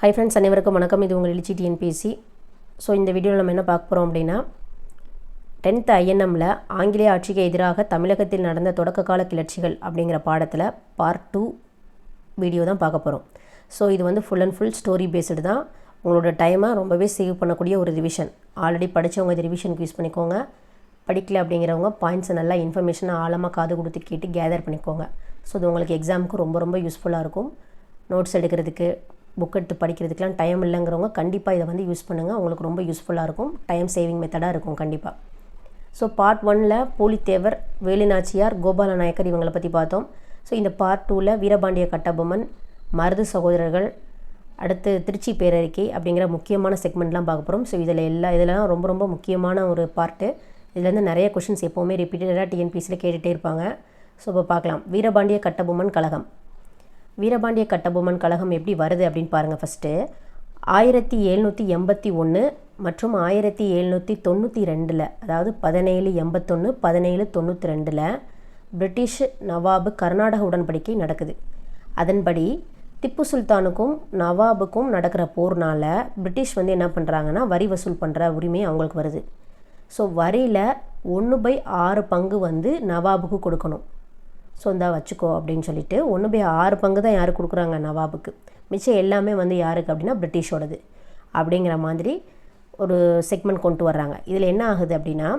Hi friends அனைவருக்கும் வணக்கம். இது உங்கள் எழுச்சி டிஎன்பிசி ஸோ இந்த வீடியோவில் நம்ம என்ன பார்க்க போகிறோம் அப்படின்னா டென்த் ஐஎன்எம்மில் ஆங்கிலேய ஆட்சிக்கு எதிராக தமிழகத்தில் நடந்த தொடக்க கால கிளர்ச்சிகள் அப்படிங்கிற பாடத்தில் பார்ட் டூ வீடியோ தான் பார்க்க போகிறோம் ஸோ இது வந்து full and full story based தான். உங்களோட டைமை ரொம்பவே சேவ் பண்ணக்கூடிய ஒரு ரிவிஷன் ஆல்ரெடி படித்தவங்க இது ரிவிஷனுக்கு யூஸ் பண்ணிக்கோங்க. படிக்கல அப்படிங்கிறவங்க பாயிண்ட்ஸை நல்லா இன்ஃபர்மேஷனை ஆழமாக காது கொடுத்து கேட்டு கேதர் பண்ணிக்கோங்க. ஸோ இது உங்களுக்கு எக்ஸாமுக்கு ரொம்ப ரொம்ப யூஸ்ஃபுல்லாக இருக்கும். நோட்ஸ் எடுக்கிறதுக்கு புக் எடுத்து படிக்கிறதுக்கெலாம் டைம் இல்லைங்கிறவங்க கண்டிப்பாக இதை வந்து யூஸ் பண்ணுங்கள் உங்களுக்கு ரொம்ப யூஸ்ஃபுல்லாக இருக்கும். டைம் சேவிங் மெத்தடாக இருக்கும் கண்டிப்பாக ஸோ பார்ட் ஒனில் பூலித்தேவர் வேலுநாச்சியார் கோபால நாயக்கர் இவங்களை பற்றி பார்த்தோம். ஸோ இந்த பார்ட் டூவில் வீரபாண்டிய கட்டபொம்மன் மருது சகோதரர்கள் அடுத்து திருச்சி பேரறிக்கை அப்படிங்கிற முக்கியமான செக்மெண்ட்லாம் பார்க்க போகிறோம் ஸோ இதில் எல்லா இதெல்லாம் ரொம்ப ரொம்ப முக்கியமான ஒரு பார்ட்டு இதுலேருந்து நிறைய கொஷின்ஸ் எப்போவுமே ரிப்பீட்டடாக டிஎன்பிசியில் கேட்டுகிட்டே இருப்பாங்க. ஸோ இப்போ பார்க்கலாம். வீரபாண்டிய கட்டபொம்மன் கழகம். வீரபாண்டிய கட்டபொம்மன் கழகம் எப்படி வருது அப்படின்னு பாருங்கள் ஃபஸ்ட்டு ஆயிரத்தி எழுநூற்றி எண்பத்தி ஒன்று மற்றும் ஆயிரத்தி எழுநூற்றி தொண்ணூற்றி ரெண்டில் அதாவது பதினேழு எண்பத்தொன்று பதினேழு தொண்ணூற்றி ரெண்டில் பிரிட்டிஷ் நவாபு கர்நாடக உடன்படிக்கை நடக்குது. அதன்படி திப்பு சுல்தானுக்கும் நவாபுக்கும் நடக்கிற போர்னால் பிரிட்டிஷ் வந்து என்ன பண்ணுறாங்கன்னா வரி வசூல் பண்ணுற உரிமை அவங்களுக்கு வருது. ஸோ வரியில் ஒன்று பை ஆறு பங்கு வந்து நவாபுக்கு கொடுக்கணும். ஸோ இந்த வச்சுக்கோ அப்படின்னு சொல்லிட்டு ஒன்று போய் ஆறு பங்கு தான் யார் கொடுக்குறாங்க நவாபுக்கு. மிச்சம் எல்லாமே வந்து யாருக்கு அப்படின்னா பிரிட்டிஷோடது. அப்படிங்கிற மாதிரி ஒரு செக்மெண்ட் கொண்டு வர்றாங்க. இதில் என்ன ஆகுது அப்படின்னா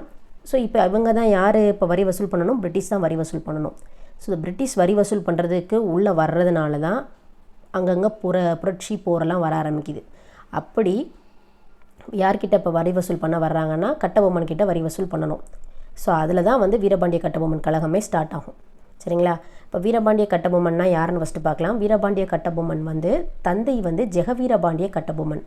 ஸோ இப்போ இவங்க தான் யார் இப்போ வரி வசூல் பண்ணணும்? பிரிட்டிஷ் தான் வரி வசூல் பண்ணணும். ஸோ இந்த பிரிட்டிஷ் வரி வசூல் பண்ணுறதுக்கு உள்ளே வர்றதுனால தான் அங்கங்கே புற புரட்சி போரெல்லாம் வர ஆரம்பிக்குது. அப்படி யார்கிட்ட இப்போ வரி வசூல் பண்ண வர்றாங்கன்னா கட்டபொம்மன் கிட்ட வரி வசூல் பண்ணணும். ஸோ அதில் தான் வந்து வீரபாண்டிய கட்டபொம்மன் கழகமே ஸ்டார்ட் ஆகும். சரிங்களா? இப்போ வீரபாண்டிய கட்டபொம்மன்னா யாருன்னு ஃபஸ்ட்டு பார்க்கலாம். வீரபாண்டிய கட்டபொம்மன் வந்து தந்தை வந்து ஜெகவீரபாண்டிய கட்டபொம்மன்.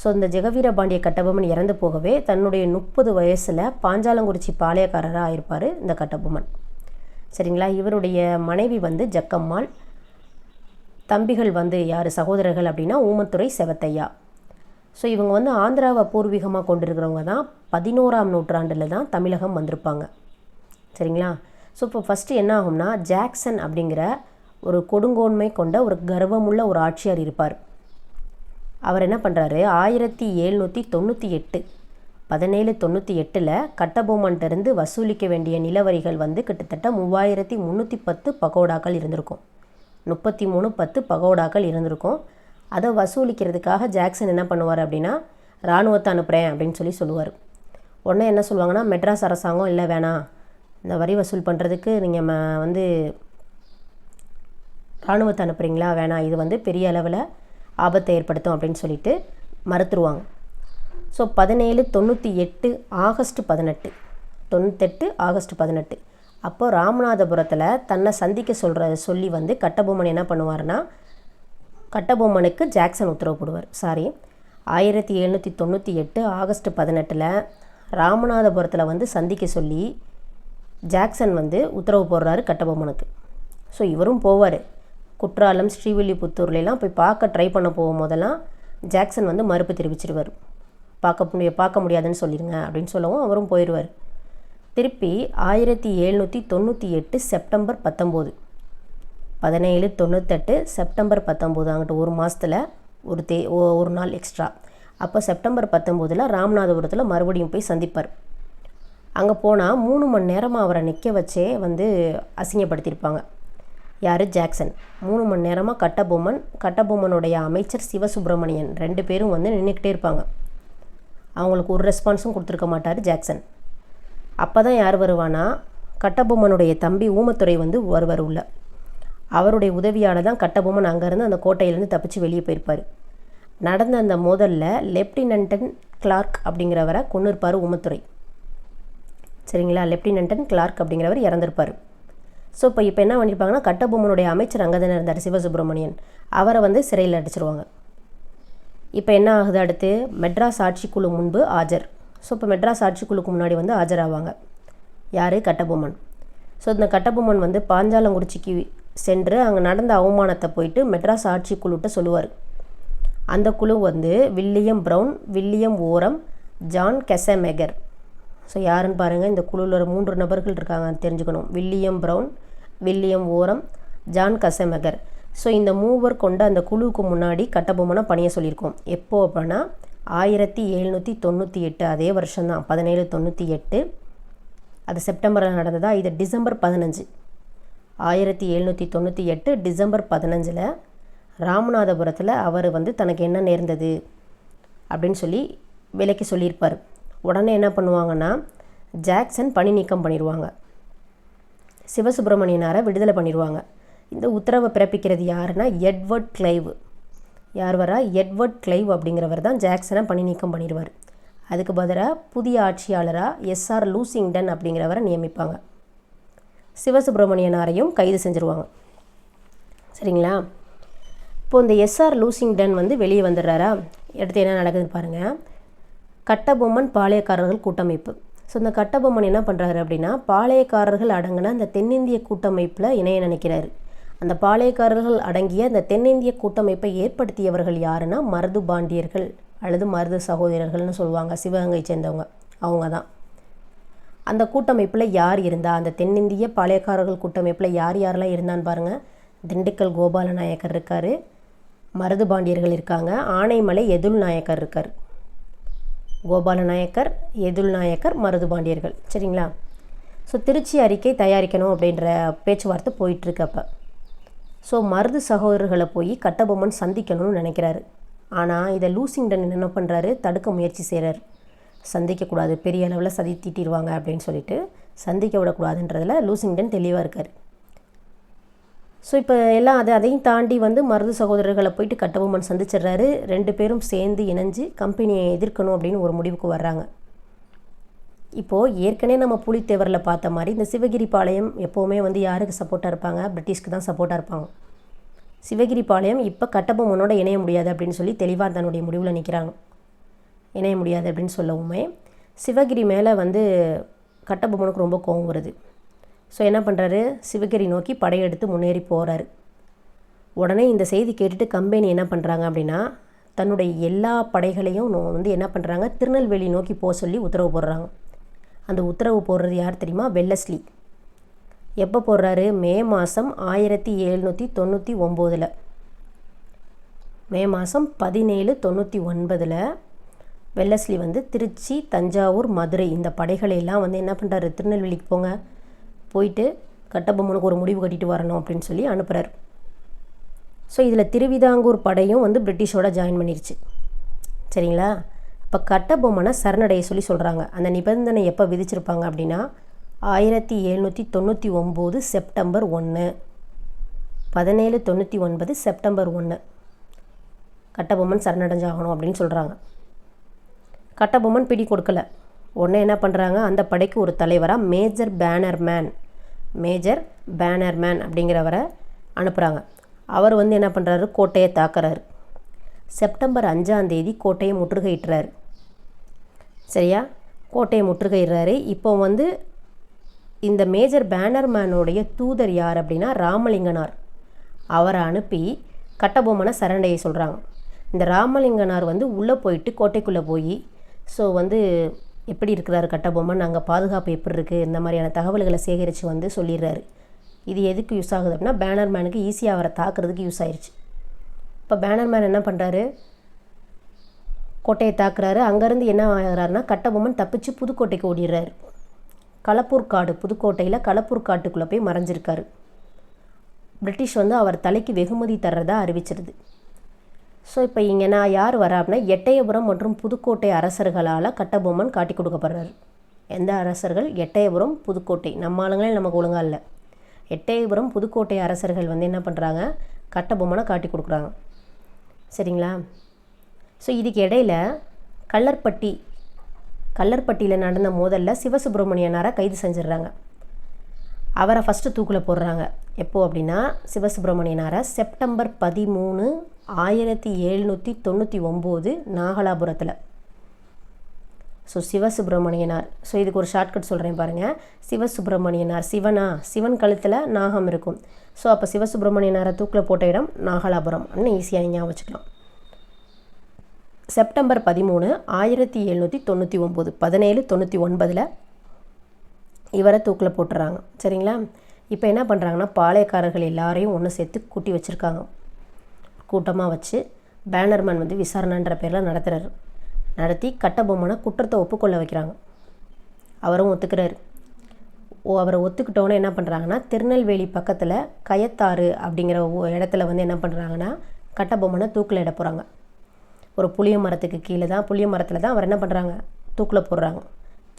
ஸோ இந்த ஜெகவீரபாண்டிய கட்டபொம்மன் இறந்து போகவே தன்னுடைய முப்பது வயசில் பாஞ்சாலங்குறிச்சி பாளையக்காரராக ஆயிருப்பார் இந்த கட்டபொம்மன். சரிங்களா? இவருடைய மனைவி வந்து ஜக்கம்மாள். தம்பிகள் வந்து யார்? சகோதரர்கள் அப்படின்னா ஊமத்துறை செவத்தையா. ஸோ இவங்க வந்து ஆந்திராவை பூர்வீகமாக கொண்டிருக்கிறவங்க தான். பதினோராம் நூற்றாண்டில் தான் தமிழகம் வந்திருப்பாங்க. சரிங்களா? ஸோ இப்போ ஃபஸ்ட்டு என்ன ஆகும்னா ஜாக்சன் அப்படிங்கிற ஒரு கொடுங்கோன்மை கொண்ட ஒரு கர்வமுள்ள ஒரு ஆட்சியார் இருப்பார். அவர் என்ன பண்ணுறாரு ஆயிரத்தி எழுநூற்றி தொண்ணூற்றி எட்டு பதினேழு தொண்ணூற்றி எட்டில் கட்டபொம்மன்ட்டிருந்து வசூலிக்க வேண்டிய நிலவரிகள் வந்து கிட்டத்தட்ட மூவாயிரத்தி முந்நூற்றி பத்து பகோடாக்கள் இருந்திருக்கும். முப்பத்தி மூணு பத்து பகோடாக்கள் இருந்திருக்கும். அதை வசூலிக்கிறதுக்காக ஜாக்சன் என்ன பண்ணுவார் அப்படின்னா இராணுவத்தை அனுப்புகிறேன் அப்படின்னு சொல்லி சொல்லுவார். உடனே என்ன சொல்லுவாங்கன்னா மெட்ராஸ் அரசாங்கம் இல்லை வேணாம். இந்த வரி வசூல் பண்ணுறதுக்கு நீங்கள் ம வந்து இராணுவத்தை அனுப்புகிறீங்களா வேணாம் இது வந்து பெரிய அளவில் ஆபத்தை ஏற்படுத்தும் அப்படின்னு சொல்லிட்டு மறுத்துருவாங்க. ஸோ பதினேழு தொண்ணூற்றி எட்டு ஆகஸ்ட் பதினெட்டு. தொண்ணூத்தெட்டு ஆகஸ்ட் பதினெட்டு. அப்போ ராமநாதபுரத்தில் தன்னை சந்திக்க சொல்கிற சொல்லி வந்து கட்டபொம்மன் என்ன பண்ணுவார்னா கட்டபொம்மனுக்கு ஜாக்சன் உத்தரவு போடுவார். சாரி ஆயிரத்தி எழுநூற்றி தொண்ணூற்றி எட்டு ஆகஸ்ட் பதினெட்டில் ராமநாதபுரத்தில் வந்து சந்திக்க சொல்லி ஜாக்சன் வந்து உத்தரவு போடுறாரு கட்டபொம்மனுக்கு. ஸோ இவரும் போவார். குற்றாலம் ஸ்ரீவில்லிபுத்தூர்லாம் போய் பார்க்க ட்ரை பண்ண போகும் போதெல்லாம் ஜாக்சன் வந்து மறுப்பு தெரிவிச்சிருவார். பார்க்க முடிய பார்க்க முடியாதுன்னு சொல்லிடுங்க அப்படின்னு சொல்லவும் அவரும் போயிடுவார் திருப்பி ஆயிரத்தி எழுநூற்றி தொண்ணூற்றி எட்டு செப்டம்பர் பத்தொம்போது. பதினேழு தொண்ணூத்தெட்டு செப்டம்பர் பத்தொம்போது அங்கிட்ட ஒரு மாதத்தில் ஒரு தே ஒரு நாள் எக்ஸ்ட்ரா அப்போ செப்டம்பர் பத்தொம்போதில் ராமநாதபுரத்தில் மறுபடியும் போய் சந்திப்பார். அங்கே போனால் மூணு மணி நேரமாக அவரை நிற்க வச்சே வந்து அசிங்கப்படுத்தியிருப்பாங்க. யார்? ஜாக்சன். மூணு மணி நேரமாக கட்டபொம்மன் கட்டபொம்மனுடைய அமைச்சர் சிவசுப்பிரமணியன் ரெண்டு பேரும் வந்து நின்றுக்கிட்டே இருப்பாங்க. அவங்களுக்கு ஒரு ரெஸ்பான்ஸும் கொடுத்துருக்க மாட்டார் ஜாக்சன். அப்போ தான் யார் வருவானா? கட்டபொம்மனுடைய தம்பி ஊமத்துறை வந்து வருவார் உள்ள. அவருடைய உதவியால் தான் கட்டபொம்மன் அங்கேருந்து அந்த கோட்டையிலேருந்து தப்பிச்சு வெளியே போயிருப்பார். நடந்த அந்த மோதலில் லெப்டினன்டன் கிளார்க் அப்படிங்கிறவரை கொண்டு இருப்பார் ஊமத்துறை சரிங்களா? லெப்டினன்டன் கிளார்க் அப்படிங்கிறவர் இறந்துருப்பார். ஸோ இப்போ இப்போ என்ன பண்ணியிருப்பாங்கன்னா கட்டபொம்மனுடைய அமைச்சர் அங்கே தானே இருந்தார் சிவசுப்ரமணியன் அவரை வந்து சிறையில் அடிச்சிருவாங்க. இப்போ என்ன ஆகுது அடுத்து? மெட்ராஸ் ஆட்சிக்குழு முன்பு ஆஜர். ஸோ இப்போ மெட்ராஸ் ஆட்சிக்குழுக்கு முன்னாடி வந்து ஆஜராவாங்க. யார்? கட்டபொம்மன். ஸோ இந்த கட்டபொம்மன் வந்து பாஞ்சாலங்குறிச்சிக்கு சென்று அங்கே நடந்த அவமானத்தை போயிட்டு மெட்ராஸ் ஆட்சிக்குழுட்ட சொல்லுவார். அந்த குழு வந்து William Brown William Orme John Casamajor. So யாருன்னு பாருங்கள் இந்த குழுவில் ஒரு மூன்று நபர்கள் இருக்காங்க. தெரிஞ்சுக்கணும். William Brown William Orme John Casamajor. So இந்த மூவர் கொண்ட அந்த குழுவுக்கு முன்னாடி கட்டபொம்மனை பணிய சொல்லியிருக்கோம். எப்போது அப்படின்னா ஆயிரத்தி எழுநூற்றி தொண்ணூற்றி எட்டு அதே வருஷம்தான். பதினேழு தொண்ணூற்றி எட்டு. அது செப்டம்பரில் நடந்ததா? இது டிசம்பர் பதினஞ்சு. ஆயிரத்தி எழுநூற்றி தொண்ணூற்றி எட்டு டிசம்பர் பதினஞ்சில் ராமநாதபுரத்தில் அவர் வந்து தனக்கு என்ன நேர்ந்தது அப்படின்னு சொல்லி விலைக்கு சொல்லியிருப்பார். உடனே என்ன பண்ணுவாங்கன்னா ஜாக்சன் பணி நீக்கம் பண்ணிடுவாங்க சிவசுப்பிரமணியனாரை விடுதலை பண்ணிடுவாங்க இந்த உத்தரவை பிறப்பிக்கிறது யாருன்னா எட்வர்ட் கிளைவ். யார் வரா? எட்வர்ட் கிளைவ் அப்படிங்கிறவர் தான் ஜாக்சனை பணி நீக்கம் பண்ணிடுவார் அதுக்கு பதிலாக புதிய ஆட்சியாளராக எஸ்ஆர் லூசிங்டன் அப்படிங்கிறவரை நியமிப்பாங்க. சிவசுப்பிரமணியனாரையும் கைது செஞ்சுருவாங்க. சரிங்களா? இப்போ இந்த எஸ்ஆர் லூசிங்டன் வந்து வெளியே வந்துடுறாரா? எடுத்து என்ன நடக்குதுன்னு பாருங்கள் கட்டபொம்மன் பாளையக்காரர்கள் கூட்டமைப்பு. ஸோ இந்த கட்டபொம்மன் என்ன பண்ணுறாரு அப்படின்னா பாளையக்காரர்கள் அடங்கின அந்த தென்னிந்திய கூட்டமைப்பில் இணைய நினைக்கிறாரு. அந்த பாளையக்காரர்கள் அடங்கிய அந்த தென்னிந்திய கூட்டமைப்பை ஏற்படுத்தியவர்கள் யாருன்னா மருது பாண்டியர்கள் அல்லது மருது சகோதரர்கள்னு சொல்லுவாங்க சிவகங்கை சேர்ந்தவங்க. அவங்க தான் அந்த கூட்டமைப்பில் யார் இருந்தா அந்த தென்னிந்திய பாளையக்காரர்கள் கூட்டமைப்பில் யார் யாரெல்லாம் இருந்தான்னு பாருங்கள் திண்டுக்கல் கோபால நாயக்கர் இருக்கார் மருது பாண்டியர்கள் இருக்காங்க ஆனைமலை எதுல் நாயக்கர் இருக்கார். கோபால நாயக்கர் எதுல் நாயக்கர் மருது பாண்டியர்கள். சரிங்களா? ஸோ திருச்சி அறிக்கை தயாரிக்கணும் அப்படின்ற பேச்சுவார்த்தை போயிட்டுருக்கு அப்போ. ஸோ மருது சகோதரர்களை போய் கட்டபொம்மன் சந்திக்கணும்னு நினைக்கிறாரு. ஆனால் இதை லூசிங்டன் என்ன பண்ணுறாரு தடுக்க முயற்சி செய்கிறார் சந்திக்கக்கூடாது. பெரிய அளவில் சதி தீட்டிடுவாங்க அப்படின்னு சொல்லிட்டு சந்திக்க விடக்கூடாதுன்றதில் லூசிங்டன் தெளிவாக இருக்கார். ஸோ இப்போ எல்லாம் அதை அதையும் தாண்டி வந்து மருது சகோதரர்களை போயிட்டு கட்டபொம்மன் சந்திச்சிடுறாரு. ரெண்டு பேரும் சேர்ந்து இணைஞ்சு கம்பெனியை எதிர்க்கணும் அப்படின்னு ஒரு முடிவுக்கு வர்றாங்க. இப்போது ஏற்கனவே நம்ம புலித்தேவரில் பார்த்த மாதிரி இந்த சிவகிரி பாளையம் எப்போவுமே வந்து யாருக்கு சப்போர்ட்டாக இருப்பாங்க? பிரிட்டிஷ்க்கு தான் சப்போர்ட்டாக இருப்பாங்க. சிவகிரி பாளையம் இப்போ கட்டபொம்மனோட இணைய முடியாது அப்படின்னு சொல்லி தெளிவாக தன்னுடைய முடிவில் நிற்கிறாங்க இணைய முடியாது அப்படின்னு சொல்லவுமே சிவகிரி மேலே வந்து கட்டபொம்மனுக்கு ரொம்ப கோவம் வருது. ஸோ என்ன பண்ணுறாரு சிவகிரி நோக்கி படையெடுத்து முன்னேறி போகிறாரு உடனே இந்த செய்தி கேட்டுட்டு கம்பெனி என்ன பண்ணுறாங்க அப்படின்னா தன்னுடைய எல்லா படைகளையும் வந்து என்ன பண்ணுறாங்க திருநெல்வேலி நோக்கி போக சொல்லி உத்தரவு போடுறாங்க. அந்த உத்தரவு போடுறது யார் தெரியுமா? வெல்லஸ்லி எப்போ போடுறாரு? மே மாதம் ஆயிரத்தி எழுநூற்றி தொண்ணூற்றி ஒம்போதில். மே மாதம் பதினேழு தொண்ணூற்றி ஒன்பதில் வெல்லஸ்லி வந்து திருச்சி தஞ்சாவூர் மதுரை இந்த படைகளை எல்லாம் வந்து என்ன பண்ணுறாரு திருநெல்வேலிக்கு போங்க. போயிட்டு கட்டபொம்மனுக்கு ஒரு முடிவு கட்டிட்டு வரணும் அப்படின்னு சொல்லி அனுப்புகிறார் ஸோ இதில் திருவிதாங்கூர் படையும் வந்து பிரிட்டிஷோட ஜாயின் பண்ணிருச்சு. சரிங்களா? இப்போ கட்டபொம்மனை சரணடைய சொல்லி சொல்கிறாங்க அந்த நிபந்தனை எப்போ விதிச்சிருப்பாங்க அப்படின்னா ஆயிரத்தி எழுநூற்றி தொண்ணூற்றி ஒம்பது செப்டம்பர் ஒன்று பதினேழு தொண்ணூற்றி ஒன்பது செப்டம்பர் ஒன்று கட்டபொம்மன் சரணடைஞ்சாகணும் அப்படின்னு சொல்கிறாங்க கட்டபொம்மன் பிடி கொடுக்கல. உடனே என்ன பண்ணுறாங்க அந்த படைக்கு ஒரு தலைவராக மேஜர் பேனர்மேன் மேஜர் பேனர்மேன் அப்படிங்கிறவரை அனுப்புகிறாங்க அவர் வந்து என்ன பண்ணுறாரு கோட்டையை தாக்குறாரு. செப்டம்பர் அஞ்சாம் தேதி கோட்டையை முற்றுகையிட்டுறாரு. சரியா? கோட்டையை முற்றுகையிடுறாரு. இப்போ வந்து இந்த மேஜர் பேனர்மேனுடைய தூதர் யார் அப்படின்னா ராமலிங்கனார். அவரை அனுப்பி கட்டபொம்மனை சரண்டைய சொல்கிறாங்க இந்த ராமலிங்கனார் வந்து உள்ளே போயிட்டு கோட்டைக்குள்ளே போய் ஸோ வந்து எப்படி இருக்கிறாரு கட்டபொம்மன் அங்கே பாதுகாப்பு எப்படி இருக்குது இந்த மாதிரியான தகவல்களை சேகரித்து வந்து சொல்லிடுறாரு. இது எதுக்கு யூஸ் ஆகுது அப்படின்னா பேனர்மேனுக்கு ஈஸியாக அவரை தாக்குறதுக்கு யூஸ் ஆயிடுச்சு இப்போ பேனர்மேன் என்ன பண்ணுறாரு கோட்டையை தாக்குறாரு. அங்கேருந்து என்ன ஆகிறாருன்னா கட்டபொம்மன் தப்பிச்சு புதுக்கோட்டைக்கு ஓடிடுறாரு. களப்பூர் காடு புதுக்கோட்டையில் களப்பூர் காட்டுக்குள்ளே போய் மறைஞ்சிருக்காரு. பிரிட்டிஷ் வந்து அவர் தலைக்கு வெகுமதி தர்றதா அறிவிச்சிருது. ஸோ இப்போ இங்கே நான் யார் வரா அப்படின்னா எட்டயபுரம் மற்றும் புதுக்கோட்டை அரசர்களால் கட்டபொம்மன் காட்டி கொடுக்கப்படுறாரு. எந்த அரசர்கள்? எட்டயபுரம் புதுக்கோட்டை. நம்ம ஆளுங்களே நமக்கு ஒழுங்காக இல்லை. எட்டயபுரம் புதுக்கோட்டை அரசர்கள் வந்து என்ன பண்ணுறாங்க கட்டபொம்மனை காட்டி கொடுக்குறாங்க. சரிங்களா? ஸோ இதுக்கு இடையில கல்லர்பட்டி கல்லர்பட்டியில் நடந்த மோதலில் சிவசுப்பிரமணியனாரை கைது செஞ்சிடுறாங்க. அவரை ஃபஸ்ட்டு தூக்கில் போடுறாங்க. எப்போது அப்படின்னா சிவசுப்பிரமணியனாரை செப்டம்பர் பதிமூணு ஆயிரத்தி எழுநூற்றி தொண்ணூற்றி ஒம்பது நாகலாபுரத்தில். ஸோ சிவசுப்பிரமணியனார் ஸோ இதுக்கு ஒரு ஷார்ட்கட் சொல்கிறேன் பாருங்கள் சிவசுப்பிரமணியனார் சிவனா? சிவன் கழுத்தில் நாகம் இருக்கும். ஸோ அப்போ சிவசுப்பிரமணியனாரை தூக்கில் போட்ட இடம் நாகலாபுரம். அப்படின்னு ஈஸியாக ஞாபகம் வச்சுக்கலாம். செப்டம்பர் பதிமூணு ஆயிரத்தி எழுநூற்றி தொண்ணூற்றி ஒம்பது பதினேழு தொண்ணூற்றி ஒன்பதில் இவரை தூக்கில் போட்டுறாங்க. சரிங்களா? இப்போ என்ன பண்ணுறாங்கன்னா பாளையக்காரர்கள் எல்லாரையும் ஒன்று சேர்த்து கூட்டி வச்சுருக்காங்க. கூட்டமாக வச்சு பேனர்மேன் வந்து விசாரணைன்ற பேரில் நடத்துகிறாரு நடத்தி கட்டபொம்மனை குற்றத்தை ஒப்புக்கொள்ள வைக்கிறாங்க. அவரும் ஒத்துக்கிறாரு. ஓ அவரை ஒத்துக்கிட்டோன்னே என்ன பண்ணுறாங்கன்னா திருநெல்வேலி பக்கத்தில் கயத்தாறு அப்படிங்கிற இடத்துல வந்து என்ன பண்ணுறாங்கன்னா கட்டபொம்மனை தூக்கில் இட போகிறாங்க ஒரு புளிய மரத்துக்கு கீழே தான் புளிய மரத்தில் தான் அவர் என்ன பண்ணுறாங்க தூக்கில் போடுறாங்க.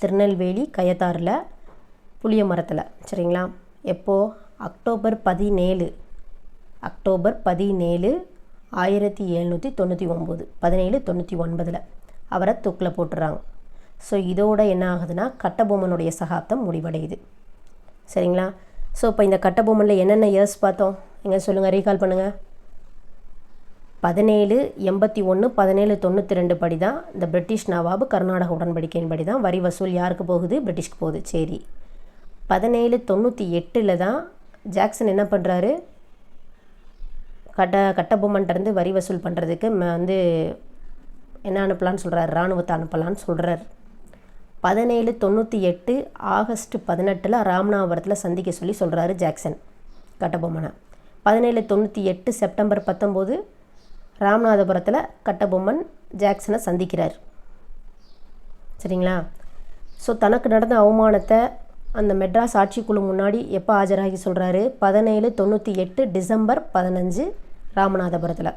திருநெல்வேலி கயத்தாறில் புளிய மரத்தில் சரிங்களா? எப்போது அக்டோபர் பதினேழு. அக்டோபர் பதினேழு ஆயிரத்தி எழுநூற்றி தொண்ணூற்றி ஒம்பது பதினேழு தொண்ணூற்றி ஒன்பதில் அவரை தூக்கில் போட்டுறாங்க. ஸோ இதோட என்ன ஆகுதுன்னா கட்டபொம்மனுடைய சகாப்தம் முடிவடையுது. சரிங்களா? ஸோ இப்போ இந்த கட்டபொம்மனில் என்னென்ன இயர்ஸ் பார்த்தோம்? எங்கே சொல்லுங்கள் ரீகால் பண்ணுங்கள் பதினேழு எண்பத்தி ஒன்று பதினேழு தொண்ணூற்றி ரெண்டு படி தான் இந்த பிரிட்டிஷ் நவாபு கர்நாடக உடன்படிக்கையின் படி தான் வரி வசூல் யாருக்கு போகுது? பிரிட்டிஷ்க்கு போகுது. சரி. பதினேழு தொண்ணூற்றி எட்டில் தான் ஜாக்சன் என்ன பண்ணுறாரு கட்ட கட்டபொம்மன்ட்டருந்து வரி வசூல் பண்ணுறதுக்கு வந்து என்ன அனுப்பலான்னு சொல்கிறார் இராணுவத்தை அனுப்பலான்னு சொல்கிறார் பதினேழு தொண்ணூற்றி எட்டு ஆகஸ்ட் பதினெட்டில் ராமநாதபுரத்தில் சந்திக்க சொல்லி சொல்கிறாரு ஜாக்சன் கட்டபொம்மனை. பதினேழு தொண்ணூற்றி எட்டு செப்டம்பர் பத்தொம்போது ராமநாதபுரத்தில் கட்டபொம்மன் ஜாக்சனை சந்திக்கிறார். சரிங்களா? ஸோ தனக்கு நடந்த அவமானத்தை அந்த மெட்ராஸ் ஆட்சிக்குழு முன்னாடி எப்போ ஆஜராகி சொல்கிறாரு பதினேழு தொண்ணூற்றி எட்டு டிசம்பர் பதினஞ்சு ராமநாதபுரத்தில்.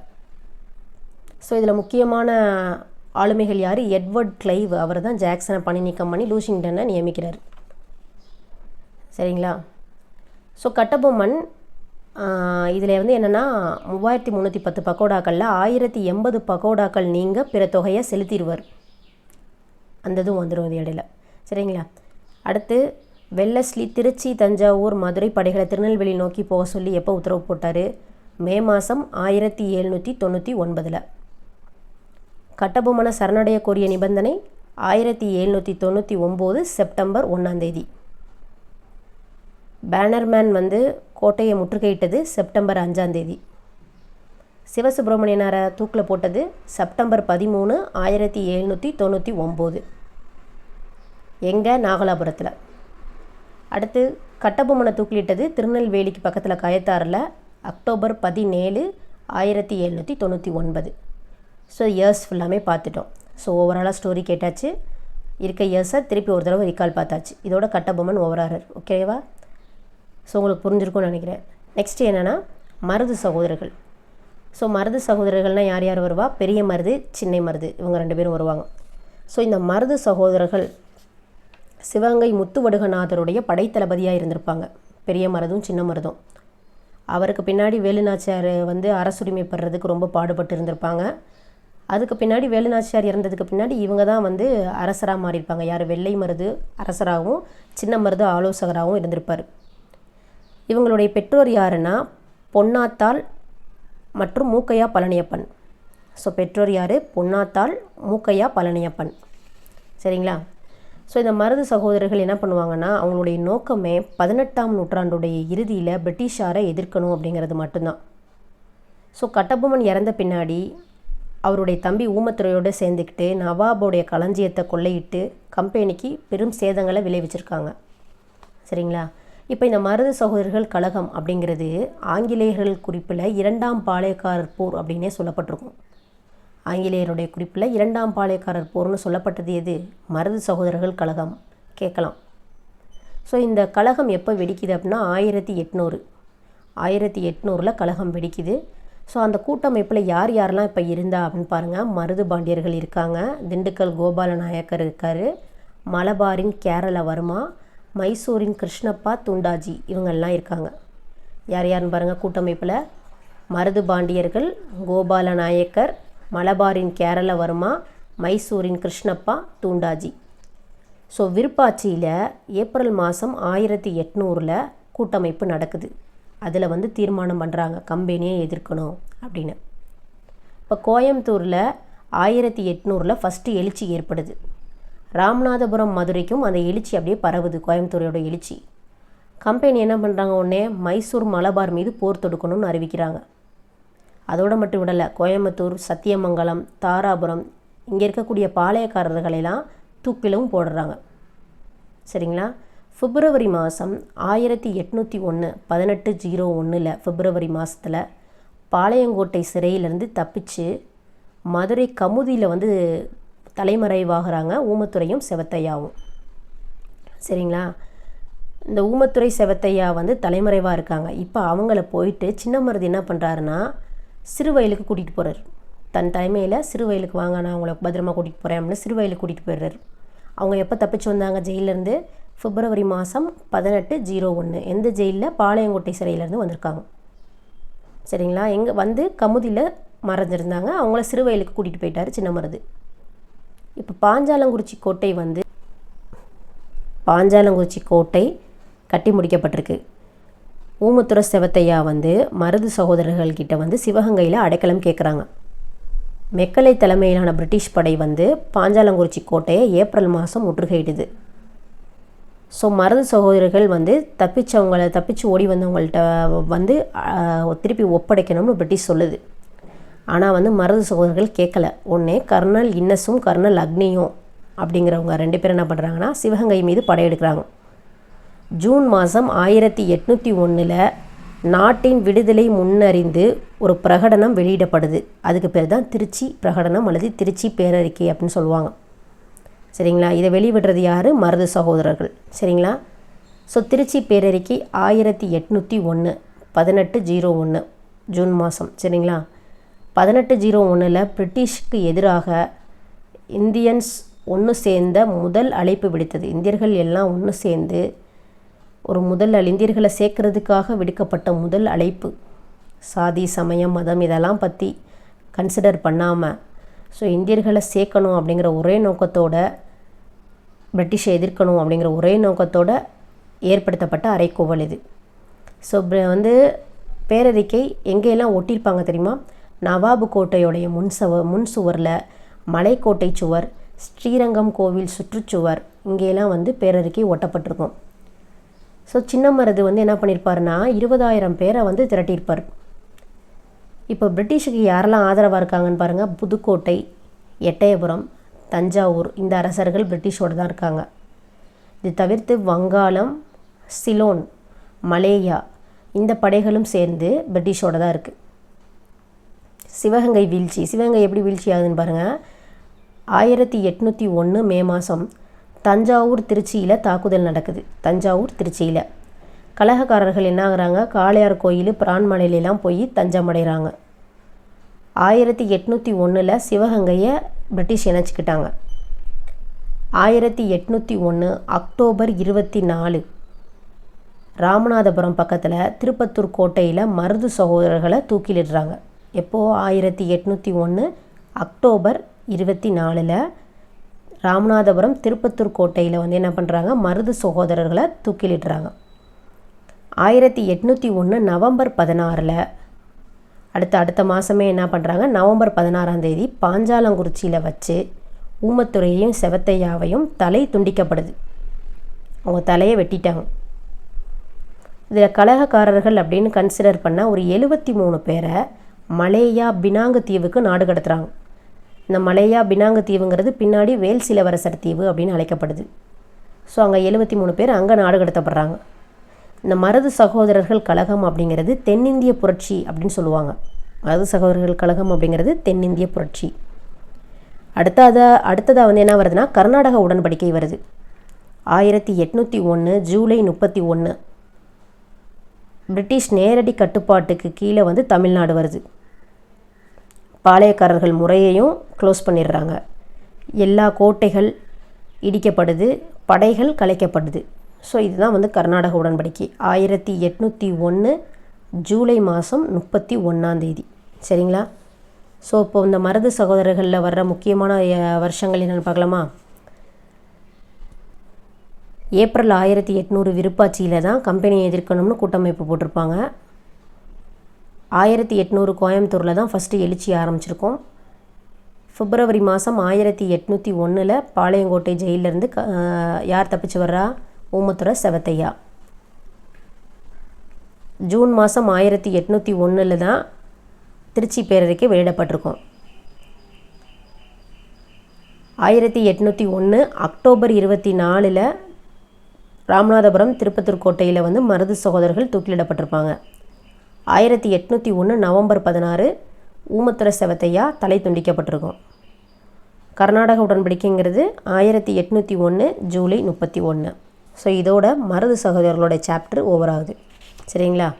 ஸோ இதில் முக்கியமான ஆளுமைகள் யார்? எட்வர்ட் கிளைவ் அவர் தான் ஜாக்சனை பணி நீக்கம் பண்ணி லூஷிங்டனை நியமிக்கிறார். சரிங்களா? ஸோ கட்டபொம்மன் இதில் வந்து என்னென்னா மூவாயிரத்தி முந்நூற்றி பத்து பக்கோடாக்களில் ஆயிரத்தி எண்பது பக்கோடாக்கள் நீங்கள் பிற தொகையை செலுத்திடுவார். அந்த இதுவும் வந்துடும் இது இடையில. சரிங்களா? அடுத்து வெள்ளஸ்லி திருச்சி தஞ்சாவூர் மதுரை படைகளை திருநெல்வேலி நோக்கி போக சொல்லி எப்போ உத்தரவு போட்டார்? மே மாதம் ஆயிரத்தி எழுநூற்றி தொண்ணூற்றி ஒன்பதில். கட்டபொம்மனை சரணடைய கோரிய நிபந்தனை ஆயிரத்தி எழுநூற்றி தொண்ணூற்றி ஒம்பது செப்டம்பர் ஒன்றாந்தேதி பேனர்மேன் வந்து கோட்டையை முற்றுகையிட்டது செப்டம்பர் அஞ்சாந்தேதி சிவசுப்பிரமணியனாரை தூக்கில் போட்டது செப்டம்பர் பதிமூணு ஆயிரத்தி எழுநூற்றி தொண்ணூற்றி ஒம்பது. எங்கே நாகலாபுரத்தில். அடுத்து கட்டபொம்மனை தூக்கிலிட்டது திருநெல்வேலிக்கு பக்கத்தில் கயத்தாறில் அக்டோபர் பதினேழு ஆயிரத்தி எழுநூற்றி தொண்ணூற்றி ஒன்பது. ஸோ இயர்ஸ் ஃபுல்லாமே பார்த்துட்டோம். ஸோ ஓவராலாக ஸ்டோரி கேட்டாச்சு. இருக்க இயர்ஸை திருப்பி ஒரு தடவை ரிகால் பார்த்தாச்சு. இதோட கட்டபொம்மன் ஓவராரர் ஓகேவா ஸோ உங்களுக்கு புரிஞ்சிருக்கும்னு நினைக்கிறேன். நெக்ஸ்ட் என்னென்னா மருது சகோதரர்கள். ஸோ மருது சகோதரர்கள்னால் யார் யார் வருவா? பெரிய மருது சின்ன மருது. இவங்க ரெண்டு பேரும் வருவாங்க. ஸோ இந்த மருது சகோதரர்கள் சிவகங்கை முத்துவடுகநாதருடைய படைத்தளபதியாக இருந்திருப்பாங்க. பெரிய மருதும் சின்ன மருதும். அவருக்கு பின்னாடி வேலுநாச்சியார் வந்து அரசுரிமை பெறுறதுக்கு ரொம்ப பாடுபட்டு இருந்திருப்பாங்க. அதுக்கு பின்னாடி வேலுநாச்சியார் இறந்ததுக்கு பின்னாடி இவங்க தான் வந்து அரசராக மாறியிருப்பாங்க. யார்? வெள்ளை மருது அரசராகவும் சின்ன மருது ஆலோசகராகவும் இருந்திருப்பார். இவங்களுடைய பெற்றோர் யாருன்னா பொன்னாத்தாள் மற்றும் மூக்கையா பழனியப்பன். ஸோ பெற்றோர் யார்? பொன்னாத்தாள் மூக்கையா பழனியப்பன். சரிங்களா? ஸோ இந்த மருது சகோதரர்கள் என்ன பண்ணுவாங்கன்னா அவங்களுடைய நோக்கமே பதினெட்டாம் நூற்றாண்டுடைய இறுதியில் பிரிட்டிஷாரை எதிர்க்கணும் அப்படிங்கிறது மட்டும்தான். ஸோ கட்டபொம்மன் இறந்த பின்னாடி அவருடைய தம்பி ஊமத்துறையோடு சேர்ந்துக்கிட்டு நவாபோடைய களஞ்சியத்தை கொள்ளையிட்டு கம்பெனிக்கு பெரும் சேதங்களை விளைவிச்சிருக்காங்க. சரிங்களா? இப்போ இந்த மருது சகோதரர்கள் கழகம் அப்படிங்கிறது ஆங்கிலேயர்கள் குறிப்பில் இரண்டாம் பாளையக்காரர் போர் அப்படின்னே சொல்லப்பட்டிருக்கும். ஆங்கிலேயருடைய குறிப்பில் இரண்டாம் பாளையக்காரர் போர்னு சொல்லப்பட்டது எது? மருது சகோதரர்கள் கழகம். கேட்கலாம். ஸோ இந்த கழகம் எப்போ வெடிக்குது அப்படின்னா ஆயிரத்தி எட்நூறு. ஆயிரத்தி எட்நூறில் கழகம் வெடிக்குது. ஸோ அந்த கூட்டமைப்பில் யார் யாரெல்லாம் இப்போ இருந்தா அப்படின்னு பாருங்கள் மருது பாண்டியர்கள் இருக்காங்க. திண்டுக்கல் கோபால நாயக்கர் இருக்கார். மலபாரின் கேரள வர்மா மைசூரின் கிருஷ்ணப்பா துண்டாஜி இவங்கெல்லாம் இருக்காங்க. யார் யாருன்னு பாருங்கள் கூட்டமைப்பில். மருது பாண்டியர்கள் கோபால நாயக்கர் மலபாரின் கேரளவர்மா மைசூரின் கிருஷ்ணப்பா தூண்டாஜி. ஸோ விருப்பாட்சியில் ஏப்ரல் மாதம் ஆயிரத்தி எட்நூறில் கூட்டமைப்பு நடக்குது. அதில் வந்து தீர்மானம் பண்ணுறாங்க கம்பெனியை எதிர்க்கணும் அப்படின்னு. இப்போ கோயம்புத்தூரில் ஆயிரத்தி எட்நூறில் ஃபஸ்ட்டு எழுச்சி ஏற்படுது. ராமநாதபுரம் மதுரைக்கும் அந்த எழுச்சி அப்படியே பரவுது கோயம்புத்தூரோட எழுச்சி. கம்பெனி என்ன பண்ணுறாங்க உடனே மைசூர் மலபார் மீது போர் தொடுக்கணும்னு அறிவிக்கிறாங்க. அதோடு மட்டும் விடலை கோயம்புத்தூர் சத்தியமங்கலம் தாராபுரம் இங்கே இருக்கக்கூடிய பாளையக்காரர்களெல்லாம் தூக்கிலும் போடுறாங்க. சரிங்களா? பிப்ரவரி மாதம் ஆயிரத்தி எட்நூற்றி ஒன்று பதினெட்டு ஜீரோ ஒன்றில் பிப்ரவரி மாதத்தில் பாளையங்கோட்டை சிறையிலேருந்து தப்பிச்சு மதுரை கமுதியில் வந்து தலைமறைவாகிறாங்க ஊமத்துறையும் செவத்தையாவும். சரிங்களா? இந்த ஊமத்துறை செவத்தையா வந்து தலைமறைவாக இருக்காங்க. இப்போ அவங்கள போயிட்டு சின்ன மருது என்ன பண்ணுறாருன்னா சிறு வயலுக்கு கூட்டிகிட்டு போகிறார் தன் தலைமையில் சிறு வயலுக்கு வாங்க நான் அவங்கள பத்திரமா கூட்டிகிட்டு போகிறேன் அப்படின்னு சிறுவயலுக்கு கூட்டிகிட்டு போயிடுறாரு. அவங்க எப்போ தப்பிச்சு வந்தாங்க? ஜெயிலேருந்து பிப்ரவரி மாதம் பதினெட்டு ஜீரோ ஒன்று எந்த ஜெயிலில்? பாளையங்கோட்டை சிறையிலேருந்து வந்திருக்காங்க. சரிங்களா? எங்கே வந்து கமுதியில் மறைஞ்சிருந்தாங்க. அவங்கள சிறு வயலுக்கு கூட்டிகிட்டு போயிட்டார் சின்ன மருது இப்போ பாஞ்சாலங்குறிச்சி கோட்டை வந்து பாஞ்சாலங்குறிச்சி கோட்டை கட்டி முடிக்கப்பட்டிருக்கு. ஊமுத்துற செவத்தையா வந்து மருது சகோதரர்கள்கிட்ட வந்து சிவகங்கையில் அடைக்கலம் கேட்குறாங்க மெக்கலை தலைமையிலான பிரிட்டிஷ் படை வந்து பாஞ்சாலங்குறிச்சி கோட்டையை ஏப்ரல் மாதம் முற்றுகையிடுது. ஸோ மருது சகோதரர்கள் வந்து தப்பிச்சவங்கள தப்பிச்சு ஓடி வந்தவங்கள்ட்ட வந்து திருப்பி ஒப்படைக்கணும்னு பிரிட்டிஷ் சொல்லுது. ஆனால் வந்து மருது சகோதரர்கள் கேட்கல ஒன்று கர்னல் இன்னஸும் கர்னல் அக்னியும் அப்படிங்கிறவங்க ரெண்டு பேரும் என்ன பண்ணுறாங்கன்னா சிவகங்கை மீது படையெடுக்கிறாங்க. ஜூன் மாதம் ஆயிரத்தி எட்நூற்றி ஒன்றில் நாட்டின் விடுதலை முன்னறிந்து ஒரு பிரகடனம் வெளியிடப்படுது. அதுக்கு பேர் தான் திருச்சி பிரகடனம் அல்லது திருச்சி பேரறிக்கை அப்படின்னு சொல்லுவாங்க. சரிங்களா? இதை வெளிவிடுறது யார்? மருது சகோதரர்கள். சரிங்களா? ஸோ திருச்சி பேரறிக்கை ஆயிரத்தி எட்நூற்றி ஒன்று பதினெட்டு ஜீரோ ஒன்று ஜூன் மாதம். சரிங்களா? பதினெட்டு ஜீரோ ஒன்றில் பிரிட்டிஷ்க்கு எதிராக இந்தியன்ஸ் ஒன்று சேர்ந்த முதல் அழைப்பு விடுத்தது. இந்தியர்கள் எல்லாம் ஒன்று சேர்ந்து ஒரு முதல் அழிந்தீர்களை இந்தியர்களை சேர்க்கறதுக்காக விடுக்கப்பட்ட முதல் அழைப்பு. சாதி சமயம் மதம் இதெல்லாம் பற்றி கன்சிடர் பண்ணாமல் ஸோ இந்தியர்களை சேர்க்கணும் அப்படிங்கிற ஒரே நோக்கத்தோட பிரிட்டிஷை எதிர்க்கணும் அப்படிங்கிற ஒரே நோக்கத்தோட ஏற்படுத்தப்பட்ட அறைக்கோவல் இது. ஸோ வந்து பேரறிக்கை எங்கெல்லாம் ஒட்டியிருப்பாங்க தெரியுமா? நவாபு கோட்டையோடைய முன் சவ முன் சுவரில் மலைக்கோட்டை சுவர் ஸ்ரீரங்கம் கோவில் சுற்றுச்சுவர் இங்கேயெல்லாம் வந்து பேரறிக்கை ஒட்டப்பட்டிருக்கும் ஸோ சின்னமருது வந்து என்ன பண்ணியிருப்பார்னா இருபதாயிரம் பேரை வந்து திரட்டியிருப்பார். இப்போ பிரிட்டிஷுக்கு யாரெல்லாம் ஆதரவாக இருக்காங்கன்னு பாருங்கள் புதுக்கோட்டை எட்டயபுரம் தஞ்சாவூர் இந்த அரசர்கள் பிரிட்டிஷோடு தான் இருக்காங்க. இது தவிர்த்து வங்காளம் சிலோன் மலேயா இந்த படைகளும் சேர்ந்து பிரிட்டிஷோட தான் இருக்குது சிவகங்கை வீழ்ச்சி. சிவகங்கை எப்படி வீழ்ச்சி ஆகுதுன்னு பாருங்கள் ஆயிரத்தி எட்நூற்றி ஒன்று மே மாதம் தஞ்சாவூர் திருச்சியில் தாக்குதல் நடக்குது. தஞ்சாவூர் திருச்சியில். கலகக்காரர்கள் என்ன ஆகுறாங்க காளையார் கோயில் பிரான்மலையிலாம் போய் தஞ்சமடைகிறாங்க ஆயிரத்தி எட்நூற்றி ஒன்றில் சிவகங்கையை பிரிட்டிஷ் இணைச்சிக்கிட்டாங்க. ஆயிரத்தி எட்நூற்றி ஒன்று அக்டோபர் இருபத்தி நாலு. ராமநாதபுரம் பக்கத்தில் திருப்பத்தூர் கோட்டையில் மருது சகோதரர்களை தூக்கிலிடுறாங்க. எப்போது ஆயிரத்தி எட்நூற்றி ஒன்று அக்டோபர் இருபத்தி நாலில் ராமநாதபுரம் திருப்பத்தூர் கோட்டையில் வந்து என்ன பண்ணுறாங்க மருது சகோதரர்களை தூக்கிலிடுறாங்க ஆயிரத்தி எட்நூற்றி ஒன்று நவம்பர் பதினாறில் அடுத்த அடுத்த மாதமே என்ன பண்ணுறாங்க நவம்பர் பதினாறாம் தேதி பாஞ்சாலங்குறிச்சியில் வச்சு ஊமத்துறையையும் செவத்தையாவையும் தலை துண்டிக்கப்படுது. அவங்க தலையை வெட்டிட்டாங்க. இதில் கலகக்காரர்கள் அப்படின்னு கன்சிடர் பண்ண ஒரு எழுபத்தி மூணு பேரை மலேயா பினாங்கு தீவுக்கு நாடு கடத்துகிறாங்க இந்த மலையா பினாங்கு தீவுங்கிறது பின்னாடி வேல் சிலவரசர் தீவு அப்படின்னு அழைக்கப்படுது. ஸோ அங்கே எழுபத்தி மூணு பேர் அங்கே நாடு கடத்தப்படுறாங்க. இந்த மருது சகோதரர்கள் கழகம் அப்படிங்கிறது தென்னிந்திய புரட்சி அப்படின்னு சொல்லுவாங்க. மருது சகோதரர்கள் கழகம் அப்படிங்கிறது தென்னிந்திய புரட்சி. அடுத்ததாக அடுத்ததாக வந்து என்ன வருதுன்னா கர்நாடக உடன்படிக்கை வருது. ஆயிரத்தி எட்நூற்றி ஒன்று ஜூலை முப்பத்தி ஒன்று பிரிட்டிஷ் நேரடி கட்டுப்பாட்டுக்கு கீழே வந்து தமிழ்நாடு வருது. பாளையக்காரர்கள் முறையையும் க்ளோஸ் பண்ணிடுறாங்க. எல்லா கோட்டைகள் இடிக்கப்படுது படைகள் கலைக்கப்படுது. ஸோ இதுதான் வந்து கர்நாடக உடன்படிக்கை. ஆயிரத்தி எட்நூற்றி ஒன்று ஜூலை மாதம் முப்பத்தி ஒன்றாந்தேதி சரிங்களா? ஸோ இப்போ இந்த மருது சகோதரர்களில் வர்ற முக்கியமான வருஷங்கள் என்னென்னு பார்க்கலாமா? ஏப்ரல் ஆயிரத்தி எட்நூறு விருப்பாட்சியில் தான் கம்பெனியை எதிர்க்கணும்னு கூட்டமைப்பு போட்டிருப்பாங்க. ஆயிரத்தி எட்நூறு கோயம்புத்தூரில் தான் ஃபஸ்ட்டு எழுச்சி ஆரம்பிச்சிருக்கோம். பிப்ரவரி மாதம் ஆயிரத்தி எட்நூற்றி ஒன்றில் பாளையங்கோட்டை ஜெயிலிருந்து க யார் தப்பிச்சு வர்றா? ஊமத்துறை செவத்தையா. ஜூன் மாதம் ஆயிரத்தி எட்நூற்றி ஒன்றில் தான் திருச்சி பேரறிக்கை வெளியிடப்பட்டிருக்கோம். ஆயிரத்தி எட்நூற்றி ஒன்று அக்டோபர் இருபத்தி நாலில் ராமநாதபுரம் திருப்பத்தூர் கோட்டையில் வந்து மருது சகோதரர்கள் தூக்கிலிடப்பட்டிருப்பாங்க. ஆயிரத்தி எட்நூற்றி ஒன்று நவம்பர் பதினாறு ஊமத்திர செவத்தையா தலை துண்டிக்கப்பட்டிருக்கும். கர்நாடக உடன்படிக்கைங்கிறது ஆயிரத்தி எட்நூற்றி ஒன்று ஜூலை முப்பத்தி ஒன்று ஸோ இதோட மருது சகோதரர்களோட சாப்டர் ஓவர் ஆகுது. சரிங்களா?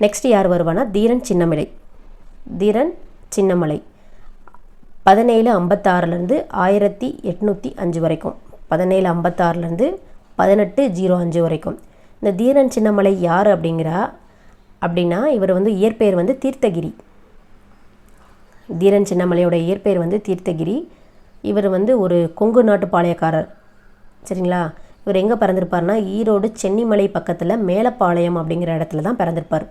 நெக்ஸ்ட் யார் வருவானா தீரன் சின்னமலை. தீரன் சின்னமலை. பதினேழு ஐம்பத்தாறுலேருந்து ஆயிரத்தி எட்நூற்றி அஞ்சு வரைக்கும். பதினேழு ஐம்பத்தாறுலேருந்து பதினெட்டு ஜீரோ அஞ்சு வரைக்கும். இந்த தீரன் சின்னமலை யார் அப்படிங்கிறா? அப்படின்னா இவர் வந்து இயற்பெயர் வந்து தீர்த்தகிரி. தீரன் சின்னமலையோட இயற்பெயர் வந்து தீர்த்தகிரி. இவர் வந்து ஒரு கொங்கு நாட்டு பாளையக்காரர். சரிங்களா? இவர் எங்கே பிறந்திருப்பார்னா ஈரோடு சென்னிமலை பக்கத்தில் மேலப்பாளையம் அப்படிங்கிற இடத்துல தான் பிறந்திருப்பார்.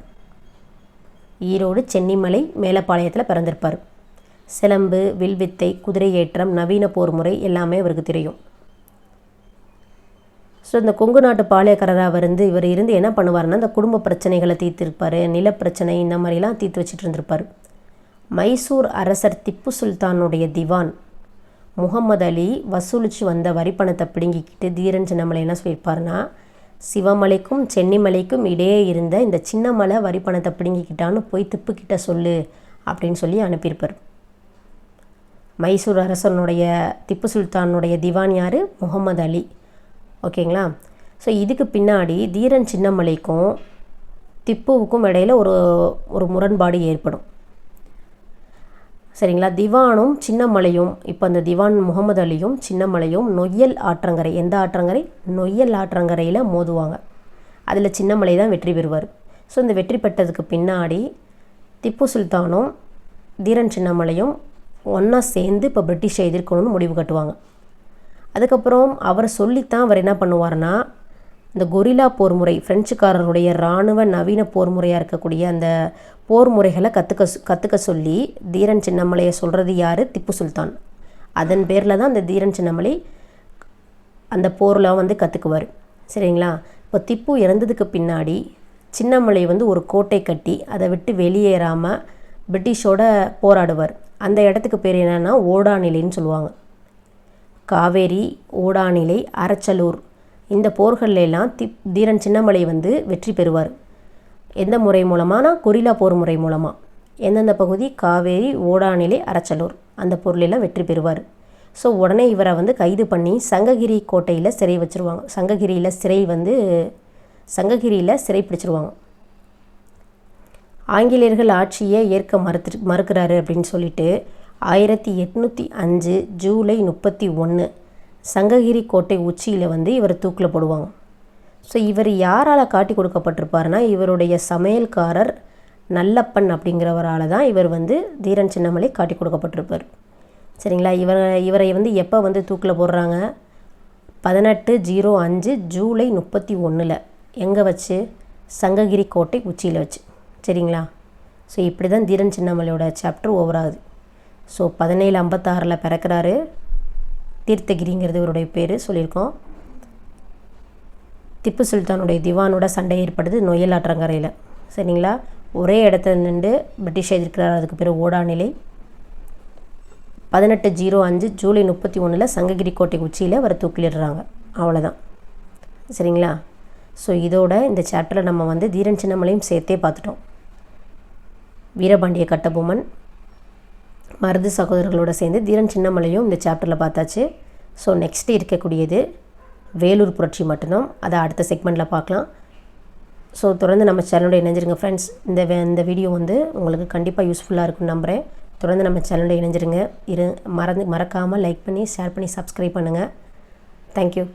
ஈரோடு சென்னிமலை மேலப்பாளையத்தில் பிறந்திருப்பார். சிலம்பு வில்வித்தை குதிரை ஏற்றம் நவீன போர் முறை எல்லாமே இவருக்கு தெரியும். ஸோ இந்த கொங்கு நாட்டு பாளையக்காரராக இருந்து இவர் இருந்து என்ன பண்ணுவார்னா இந்த குடும்ப பிரச்சனைகளை தீர்த்திருப்பார் நிலப்பிரச்சனை இந்த மாதிரிலாம் தீர்த்து வச்சுட்டு இருந்திருப்பார் மைசூர் அரசர் திப்பு சுல்தானுடைய திவான். முகமது அலி வசூலித்து வந்த வரிப்பணத்தை பிடுங்கிக்கிட்டு தீரன் சின்னமலை என்ன சொல்லியிருப்பாருன்னா சிவமலைக்கும் சென்னிமலைக்கும் இடையே இருந்த இந்த சின்னமலை வரிப்பணத்தை பிடுங்கிக்கிட்டான்னு போய் திப்புக்கிட்ட சொல்லு அப்படின்னு சொல்லி அனுப்பியிருப்பார். மைசூர் அரசனுடைய திப்பு சுல்தானுடைய திவான் யார்? முகமது அலி. ஓகேங்களா? ஸோ இதுக்கு பின்னாடி தீரன் சின்னமலைக்கும் திப்புவுக்கும் இடையில் ஒரு ஒரு முரண்பாடு ஏற்படும். சரிங்களா? திவானும் சின்னமலையும் இப்போ அந்த திவான் முகமது அலியும் சின்னமலையும் நொய்யல் ஆற்றங்கரை எந்த ஆற்றங்கரை? நொய்யல் ஆற்றங்கரையில் மோதுவாங்க. அதில் சின்னமலை தான் வெற்றி பெறுவார். ஸோ இந்த வெற்றி பெற்றதுக்கு பின்னாடி திப்பு சுல்தானும் தீரன் சின்னமலையும் ஒன்றா சேர்ந்து இப்போ பிரிட்டிஷை எதிர்க்கணும்னு முடிவு கட்டுவாங்க. அதுக்கப்புறம் அவர் சொல்லித்தான் அவர் என்ன பண்ணுவார்னா இந்த கொரில்லா போர் முறை ஃப்ரெஞ்சுக்காரருடைய இராணுவ நவீன போர் முறையாக இருக்கக்கூடிய அந்த போர் முறைகளை கற்றுக்க கற்றுக்க சொல்லி தீரன் சின்னமலையை சொல்கிறது யார்? திப்பு சுல்தான். அதன் பேரில் தான் அந்த தீரன் சின்னமலை அந்த போர்லாம் வந்து கற்றுக்குவார் சரிங்களா? இப்போ திப்பு இறந்ததுக்கு பின்னாடி சின்னமலை வந்து ஒரு கோட்டை கட்டி அதை விட்டு வெளியேறாமல் பிரிட்டிஷோட போராடுவார். அந்த இடத்துக்கு பேர் என்னென்னா ஓடாநிலைன்னு சொல்லுவாங்க. காவேரி ஓடாநிலை அரச்சலூர் இந்த போர்கள்ல தி திப் தீரன் சின்னமலை வந்து வெற்றி பெறுவார். எந்த முறை மூலமானா? கொரில்லா போர் முறை மூலமாக எந்தெந்த பகுதி? காவேரி ஓடாநிலை அரச்சலூர் அந்த பொருளெல்லாம் வெற்றி பெறுவார். ஸோ உடனே இவரை வந்து கைது பண்ணி சங்ககிரி கோட்டையில் சிறை வச்சுருவாங்க. சங்ககிரியில் சிறை வந்து சங்ககிரியில் சிறை பிடிச்சிருவாங்க. ஆங்கிலேயர்கள் ஆட்சியை ஏற்க மறுத்து மறுக்கிறாரு அப்படின்னு சொல்லிட்டு ஆயிரத்தி எட்நூற்றி அஞ்சு ஜூலை முப்பத்தி ஒன்று சங்ககிரி கோட்டை உச்சியில் வந்து இவர் தூக்கில் போடுவாங்க. ஸோ இவர் யாரால் காட்டி கொடுக்கப்பட்டிருப்பாருனா இவருடைய சமையல்காரர் நல்லப்பன் அப்படிங்கிறவரால் தான் இவர் வந்து தீரன் சின்னமலை காட்டி கொடுக்கப்பட்டிருப்பார். சரிங்களா? இவர் இவரை வந்து எப்போ வந்து தூக்கில் போடுறாங்க? பதினெட்டு ஜீரோ அஞ்சு ஜூலை முப்பத்தி ஒன்றில் எங்கே வச்சு? சங்ககிரி கோட்டை உச்சியில் வச்சு. சரிங்களா? ஸோ இப்படி தான் தீரன் சின்னமலையோட சாப்டர் ஓவர் ஆகுது. ஸோ பதினேழு ஐம்பத்தாறில் பிறக்கிறாரு. தீர்த்தகிரிங்கிறது இவருடைய பேர் சொல்லியிருக்கோம். திப்பு சுல்தானுடைய திவானோட சண்டை ஏற்படுது நொயல் ஆற்றங்கரையில். சரிங்களா? ஒரே இடத்துல நின்று பிரிட்டிஷ் எதிர்க்கிறார். அதுக்கு பேர் ஓடாநிலை. பதினெட்டு ஜீரோ அஞ்சு ஜூலை முப்பத்தி ஒன்றில் சங்ககிரி கோட்டை உச்சியில் அவர் தூக்கிலிடுறாங்க. அவ்வளோதான் சரிங்களா? ஸோ இதோட இந்த சாப்டரில் நம்ம வந்து தீரன் சின்னமலையும் சேர்த்தே பார்த்துட்டோம். வீரபாண்டிய கட்டபொம்மன் மருது சகோதரர்களோடு சேர்ந்து தீரன் சின்னமலையும் இந்த சாப்டரில் பார்த்தாச்சு. ஸோ நெக்ஸ்ட் இருக்கக்கூடியது வேலூர் புரட்சி மட்டும்தான். அதை அடுத்த செக்மெண்ட்டில் பார்க்கலாம். ஸோ தொடர்ந்து நம்ம சேனலோட இணைஞ்சிருங்க ஃப்ரெண்ட்ஸ் இந்த இந்த வீடியோ வந்து உங்களுக்கு கண்டிப்பாக யூஸ்ஃபுல்லாக இருக்கும்னு நம்புகிறேன் தொடர்ந்து நம்ம சேனலோட இணைஞ்சிருங்க. இரு மறந்து மறக்காமல் லைக் பண்ணி ஷேர் பண்ணி சப்ஸ்கிரைப் பண்ணுங்கள் தேங்க்யூ